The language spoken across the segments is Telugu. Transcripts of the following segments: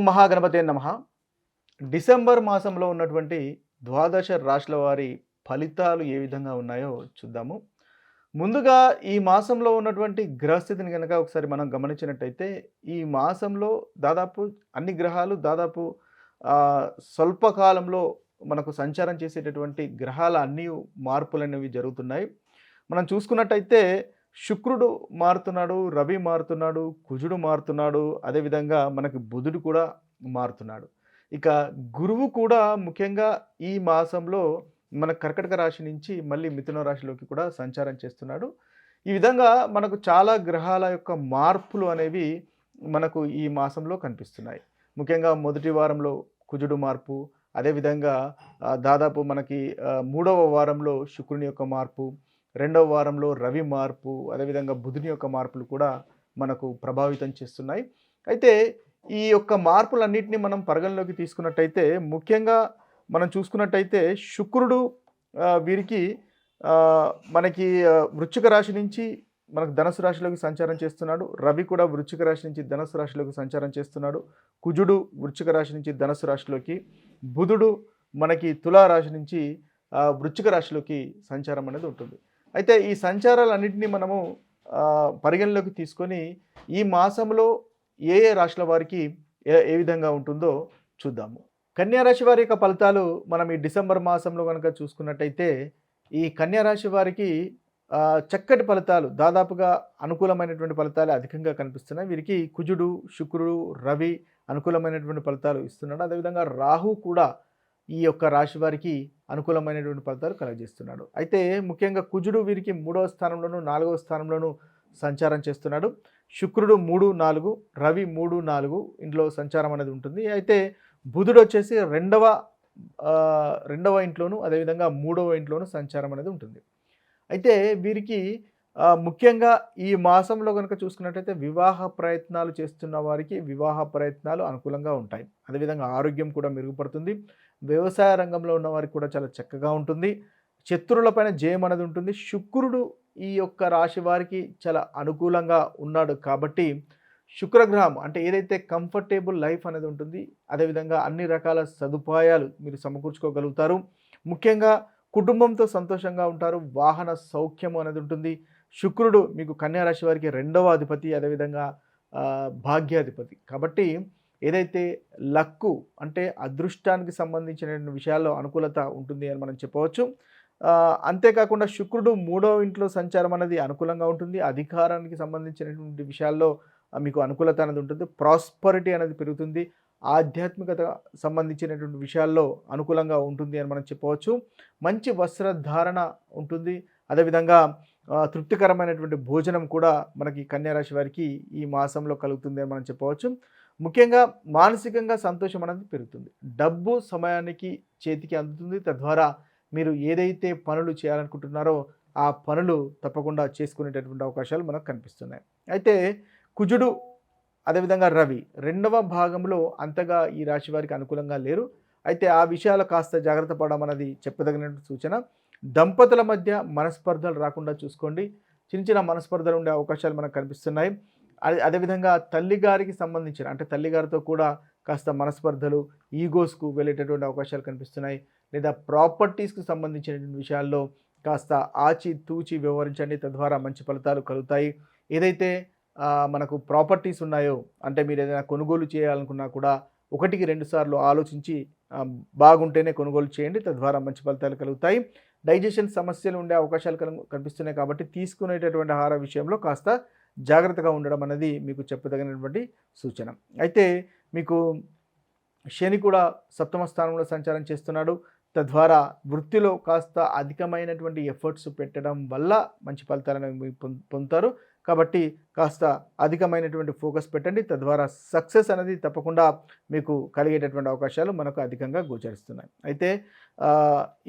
ఓం మహాగణపతే నమ. డిసెంబర్ మాసంలో ఉన్నటువంటి ద్వాదశ రాశుల వారి ఫలితాలు ఏ విధంగా ఉన్నాయో చూద్దాము. ముందుగా ఈ మాసంలో ఉన్నటువంటి గ్రహస్థితిని కనుక ఒకసారి మనం గమనించినట్టయితే ఈ మాసంలో దాదాపు అన్ని గ్రహాలు దాదాపు స్వల్పకాలంలో మనకు సంచారం చేసేటటువంటి గ్రహాల అన్ని మార్పులు అనేవి జరుగుతున్నాయి. మనం చూసుకున్నట్టయితే శుక్రుడు మారుతున్నాడు రవి మారుతున్నాడు కుజుడు మారుతున్నాడు అదేవిధంగా మనకి బుధుడు కూడా మారుతున్నాడు. ఇక గురువు కూడా ముఖ్యంగా ఈ మాసంలో మన కర్కటక రాశి నుంచి మళ్ళీ మిథున రాశిలోకి కూడా సంచారం చేస్తున్నాడు. ఈ విధంగా మనకు చాలా గ్రహాల యొక్క మార్పులు అనేవి మనకు ఈ మాసంలో కనిపిస్తున్నాయి. ముఖ్యంగా మొదటి వారంలో కుజుడు మార్పు అదేవిధంగా దాదాపు మనకి మూడవ వారంలో శుక్రుని యొక్క మార్పు రెండవ వారంలో రవి మార్పు అదేవిధంగా బుధుని యొక్క మార్పులు కూడా మనకు ప్రభావితం చేస్తున్నాయి. అయితే ఈ యొక్క మార్పులన్నింటినీ మనం పరిగణలోకి తీసుకున్నట్టయితే ముఖ్యంగా మనం చూసుకున్నట్టయితే శుక్రుడు వీరికి మనకి ఆ, వృశ్చిక రాశి నుంచి మనకు ధనుసు రాశిలోకి సంచారం చేస్తున్నాడు. రవి కూడా వృశ్చిక రాశి నుంచి ధనుసు రాశిలోకి సంచారం చేస్తున్నాడు. కుజుడు వృశ్చిక రాశి నుంచి ధనుసు రాశిలోకి బుధుడు మనకి తులా రాశి నుంచి ఆ, వృశ్చిక రాశిలోకి సంచారం అనేది ఉంటుంది. అయితే ఈ సంచారాలన్నింటినీ మనము పరిగణలోకి తీసుకొని ఈ మాసంలో ఏ ఏ రాశుల వారికి ఏ ఏ విధంగా ఉంటుందో చూద్దాము. కన్యారాశి వారి యొక్క ఫలితాలు మనం ఈ డిసెంబర్ మాసంలో కనుక చూసుకున్నట్టయితే ఈ కన్యారాశి వారికి చక్కటి ఫలితాలు దాదాపుగా అనుకూలమైనటువంటి ఫలితాలు అధికంగా కనిపిస్తున్నాయి. వీరికి కుజుడు శుక్రుడు రవి అనుకూలమైనటువంటి ఫలితాలు ఇస్తున్నాడు. అదేవిధంగా రాహు కూడా ఈ యొక్క రాశి వారికి అనుకూలమైనటువంటి ఫలితాలు కలగజేస్తున్నాడు. అయితే ముఖ్యంగా కుజుడు వీరికి మూడవ స్థానంలోను నాలుగవ స్థానంలోను సంచారం చేస్తున్నాడు. శుక్రుడు మూడు నాలుగు రవి మూడు నాలుగు ఇంట్లో సంచారం అనేది ఉంటుంది. అయితే బుధుడు వచ్చేసి రెండవ రెండవ ఇంట్లోను అదేవిధంగా మూడవ ఇంట్లోను సంచారం అనేది ఉంటుంది. అయితే వీరికి ముఖ్యంగా ఈ మాసంలో కనుక చూసుకున్నట్టయితే వివాహ ప్రయత్నాలు చేస్తున్న వారికి వివాహ ప్రయత్నాలు అనుకూలంగా ఉంటాయి. అదేవిధంగా ఆరోగ్యం కూడా మెరుగుపడుతుంది. వ్యవసాయ రంగంలో ఉన్న వారికి కూడా చాలా చక్కగా ఉంటుంది. శత్రువులపైన జయం అనేది ఉంటుంది. శుక్రుడు ఈ యొక్క రాశి వారికి చాలా అనుకూలంగా ఉన్నాడు కాబట్టి శుక్రగ్రహం అంటే ఏదైతే కంఫర్టేబుల్ లైఫ్ అనేది ఉంటుంది అదేవిధంగా అన్ని రకాల సదుపాయాలు మీరు సమకూర్చుకోగలుగుతారు. ముఖ్యంగా కుటుంబంతో సంతోషంగా ఉంటారు. వాహన సౌఖ్యం అనేది ఉంటుంది. శుక్రుడు మీకు కన్యారాశి వారికి రెండవ అధిపతి అదేవిధంగా భాగ్యాధిపతి. కాబట్టి ఏదైతే లక్కు అంటే అదృష్టానికి సంబంధించిన విషయాల్లో అనుకూలత ఉంటుంది అని మనం చెప్పవచ్చు. అంతేకాకుండా శుక్రుడు మూడవ ఇంట్లో సంచారం అనేది అనుకూలంగా ఉంటుంది. అధికారానికి సంబంధించినటువంటి విషయాల్లో మీకు అనుకూలత అనేది ఉంటుంది. ప్రాస్పరిటీ అనేది పెరుగుతుంది. ఆధ్యాత్మికత సంబంధించినటువంటి విషయాల్లో అనుకూలంగా ఉంటుంది అని మనం చెప్పవచ్చు. మంచి వస్త్రధారణ ఉంటుంది. అదేవిధంగా తృప్తికరమైనటువంటి భోజనం కూడా మనకి కన్యా రాశి వారికి ఈ మాసంలో కలుగుతుంది అని మనం చెప్పవచ్చు. ముఖ్యంగా మానసికంగా సంతోషం అనేది పెరుగుతుంది. డబ్బు సమయానికి చేతికి అందుతుంది. తద్వారా మీరు ఏదైతే పనులు చేయాలనుకుంటున్నారో ఆ పనులు తప్పకుండా చేసుకునేటటువంటి అవకాశాలు మనకు కనిపిస్తున్నాయి. అయితే కుజుడు అదేవిధంగా రవి రెండవ భాగంలో అంతగా ఈ రాశి వారికి అనుకూలంగా లేరు. అయితే ఆ విషయాలు కాస్త జాగ్రత్త పడడం అనేది చెప్పదగిన సూచన. దంపతుల మధ్య మనస్పర్ధలు రాకుండా చూసుకోండి. చిన్న చిన్న మనస్పర్ధలు ఉండే అవకాశాలు మనకు కనిపిస్తున్నాయి. అదే అదేవిధంగా తల్లిగారికి సంబంధించిన అంటే తల్లిగారితో కూడా కాస్త మనస్పర్ధలు ఈగోస్కు వెళ్ళేటటువంటి అవకాశాలు కనిపిస్తున్నాయి. లేదా ప్రాపర్టీస్కు సంబంధించినటువంటి విషయాల్లో కాస్త ఆచి తూచి వ్యవహరించండి. తద్వారా మంచి ఫలితాలు కలుగుతాయి. ఏదైతే మనకు ప్రాపర్టీస్ ఉన్నాయో అంటే మీరు ఏదైనా కొనుగోలు చేయాలనుకున్నా కూడా ఒకటికి రెండు సార్లు ఆలోచించి బాగుంటేనే కొనుగోలు చేయండి. తద్వారా మంచి ఫలితాలు కలుగుతాయి. డైజెషన్ సమస్యలు ఉండే అవకాశాలు కనిపిస్తున్నాయి కాబట్టి తీసుకునేటటువంటి ఆహార విషయంలో కాస్త జాగ్రత్తగా ఉండడం అనేది మీకు చెప్పదగినటువంటి సూచన. అయితే మీకు శని కూడా సప్తమ స్థానంలో సంచారం చేస్తున్నాడు. తద్వారా వృత్తిలో కాస్త అధికమైనటువంటి ఎఫర్ట్స్ పెట్టడం వల్ల మంచి ఫలితాలను పొం- పొందుతారు. కాబట్టి కాస్త అధికమైనటువంటి ఫోకస్ పెట్టండి. తద్వారా సక్సెస్ అనేది తప్పకుండా మీకు కలిగేటటువంటి అవకాశాలు మనకు అధికంగా గోచరిస్తున్నాయి. అయితే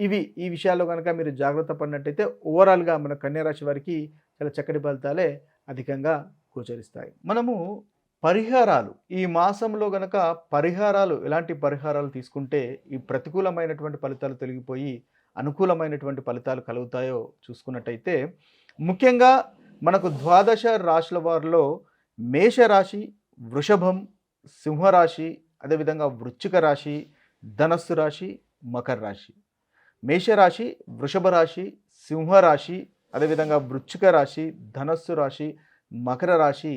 ఇవి ఈ విషయాల్లో కనుక మీరు జాగ్రత్త పడినట్టయితే ఓవరాల్గా మన కన్యారాశి వారికి చాలా చక్కటి ఫలితాలే అధికంగా గోచరిస్తాయి. మనము పరిహారాలు ఈ మాసంలో గనక పరిహారాలు ఎలాంటి పరిహారాలు తీసుకుంటే ఈ ప్రతికూలమైనటువంటి ఫలితాలు తొలగిపోయి అనుకూలమైనటువంటి ఫలితాలు కలుగుతాయో చూసుకున్నట్టయితే ముఖ్యంగా మనకు ద్వాదశ రాశుల వారిలో మేషరాశి వృషభం సింహరాశి అదేవిధంగా వృశ్చిక రాశి ధనస్సు రాశి మకర రాశి. మేషరాశి వృషభ రాశి సింహరాశి అదేవిధంగా వృశ్చిక రాశి ధనస్సు రాశి మకర రాశి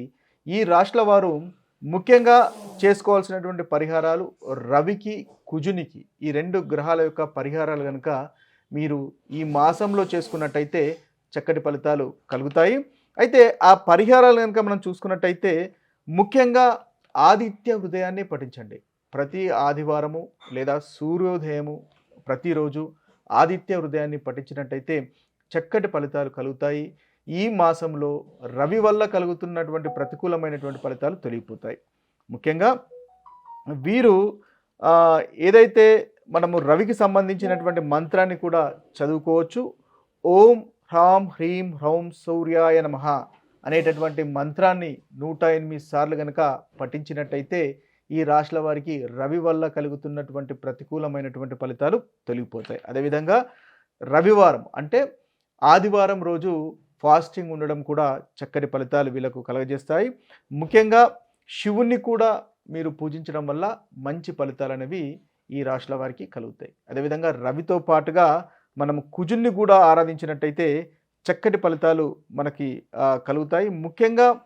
ఈ రాశుల వారు ముఖ్యంగా చేసుకోవాల్సినటువంటి పరిహారాలు రవికి కుజునికి ఈ రెండు గ్రహాల యొక్క పరిహారాలు కనుక మీరు ఈ మాసంలో చేసుకున్నట్టయితే చక్కటి ఫలితాలు కలుగుతాయి. అయితే ఆ పరిహారాలు కనుక మనం చూసుకున్నట్టయితే ముఖ్యంగా ఆదిత్య హృదయాన్ని పఠించండి. ప్రతి ఆదివారము లేదా సూర్యోదయము ప్రతిరోజు ఆదిత్య హృదయాన్ని పఠించినట్టయితే చక్కటి ఫలితాలు కలుగుతాయి. ఈ మాసంలో రవి వల్ల కలుగుతున్నటువంటి ప్రతికూలమైనటువంటి ఫలితాలు తొలగిపోతాయి. ముఖ్యంగా వీరు ఏదైతే మనము రవికి సంబంధించినటువంటి మంత్రాన్ని కూడా చదువుకోవచ్చు. ఓం హ్రాం హ్రీం హ్రౌం సౌర్యాయ నమ అనేటటువంటి మంత్రాన్ని నూట ఎనిమిది సార్లు కనుక పఠించినట్టయితే ఈ రాశుల వారికి రవి వల్ల కలుగుతున్నటువంటి ప్రతికూలమైనటువంటి ఫలితాలు తొలగిపోతాయి. అదేవిధంగా రవివారం అంటే ఆదివారం రోజు ఫాస్టింగ్ ఉండడం కూడా చక్కటి ఫలితాలు వీళ్ళకు కలగజేస్తాయి. ముఖ్యంగా శివుణ్ణి కూడా మీరు పూజించడం వల్ల మంచి ఫలితాలు అనేవి ఈ రాశుల వారికి కలుగుతాయి. అదేవిధంగా రవితో పాటుగా మనం కుజుల్ని కూడా ఆరాధించినట్టయితే చక్కటి ఫలితాలు మనకి కలుగుతాయి. ముఖ్యంగా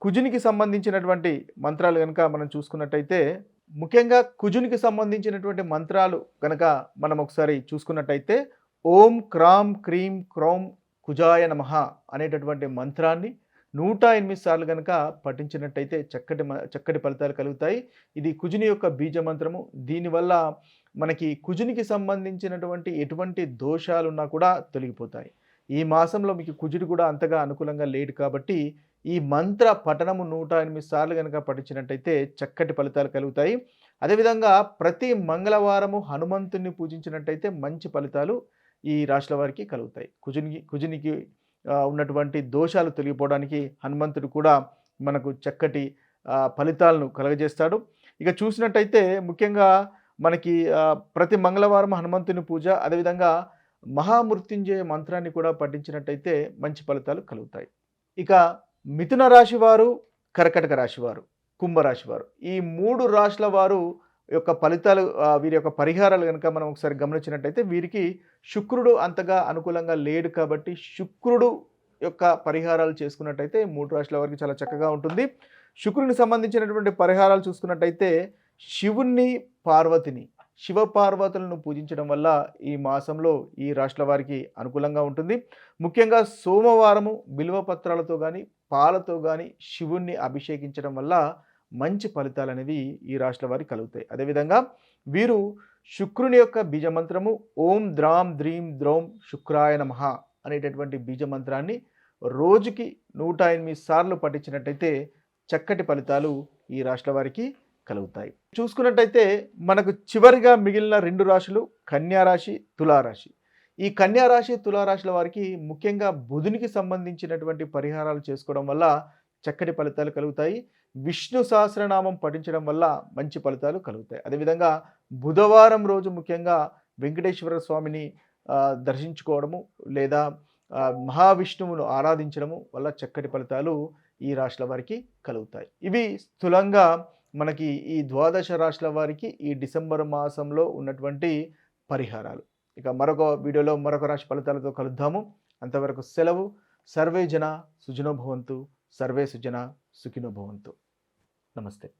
కుజునికి సంబంధించినటువంటి మంత్రాలు కనుక మనం చూసుకున్నట్టయితే ముఖ్యంగా కుజునికి సంబంధించినటువంటి మంత్రాలు కనుక మనం ఒకసారి చూసుకున్నట్టయితే ఓం క్రాం క్రీం క్రౌం కుజాయ నమ అనేటటువంటి మంత్రాన్ని నూట ఎనిమిది సార్లు కనుక పఠించినట్టయితే చక్కటి మ- చక్కటి ఫలితాలు కలుగుతాయి. ఇది కుజుని యొక్క బీజ మంత్రము. దీనివల్ల మనకి కుజునికి సంబంధించినటువంటి ఎటువంటి దోషాలున్నా కూడా తొలగిపోతాయి. ఈ మాసంలో మీకు కుజుడు కూడా అంతగా అనుకూలంగా లేడు కాబట్టి ఈ మంత్ర పఠనము నూట ఎనిమిది సార్లు కనుక పఠించినట్టయితే చక్కటి ఫలితాలు కలుగుతాయి. అదేవిధంగా ప్రతి మంగళవారము హనుమంతుని పూజించినట్టయితే మంచి ఫలితాలు ఈ రాశుల వారికి కలుగుతాయి. కుజునికి కుజునికి ఉన్నటువంటి దోషాలు తొలగిపోవడానికి హనుమంతుడు కూడా మనకు చక్కటి ఫలితాలను కలగజేస్తాడు. ఇక చూసినట్టయితే ముఖ్యంగా మనకి ప్రతి మంగళవారం హనుమంతుని పూజ అదేవిధంగా మహామృత్యుంజయ మంత్రాన్ని కూడా పఠించినట్టయితే మంచి ఫలితాలు కలుగుతాయి. ఇక మిథున రాశి వారు కర్కటక రాశి వారు కుంభరాశి వారు ఈ మూడు రాశుల వారు యొక్క ఫలితాలు వీరి యొక్క పరిహారాలు కనుక మనం ఒకసారి గమనించినట్టయితే వీరికి శుక్రుడు అంతగా అనుకూలంగా లేడు కాబట్టి శుక్రుడు యొక్క పరిహారాలు చేసుకున్నట్టయితే మూడు రాశుల వారికి చాలా చక్కగా ఉంటుంది. శుక్రునికి సంబంధించినటువంటి పరిహారాలు చూసుకున్నట్టయితే శివుణ్ణి పార్వతిని శివ పార్వతులను పూజించడం వల్ల ఈ మాసంలో ఈ రాష్ట్రాల వారికి అనుకూలంగా ఉంటుంది. ముఖ్యంగా సోమవారము బిల్వ పత్రాలతో కానీ పాలతో కానీ శివుణ్ణి అభిషేకించడం వల్ల మంచి ఫలితాలు అనేవి ఈ రాష్ట్రాల వారికి కలుగుతాయి. అదేవిధంగా వీరు శుక్రుని యొక్క బీజమంత్రము ఓం ద్రాం ద్రీం ద్రౌం శుక్రాయ నమః అనేటటువంటి బీజమంత్రాన్ని రోజుకి నూట ఎనిమిది సార్లు పఠించినట్టయితే చక్కటి ఫలితాలు ఈ రాష్ట్రాల వారికి కలుగుతాయి. చూసుకున్నట్టయితే మనకు చివరిగా మిగిలిన రెండు రాశులు కన్యారాశి తులారాశి ఈ కన్యారాశి తులారాశుల వారికి ముఖ్యంగా బుధునికి సంబంధించినటువంటి పరిహారాలు చేసుకోవడం వల్ల చక్కటి ఫలితాలు కలుగుతాయి. విష్ణు సహస్రనామం పఠించడం వల్ల మంచి ఫలితాలు కలుగుతాయి. అదేవిధంగా బుధవారం రోజు ముఖ్యంగా వెంకటేశ్వర స్వామిని దర్శించుకోవడము లేదా మహావిష్ణువును ఆరాధించడము వల్ల చక్కటి ఫలితాలు ఈ రాశుల వారికి కలుగుతాయి. ఇవి స్థూలంగా మనకి ఈ ద్వాదశ రాశుల వారికి ఈ డిసెంబర్ మాసంలో ఉన్నటువంటి పరిహారాలు. ఇక మరొక వీడియోలో మరొక రాశి ఫలితాలతో కలుద్దాము. అంతవరకు సెలవు. సర్వే జన సుజనోభవంతు సర్వే సుజన సుఖినో భవంతు. నమస్తే.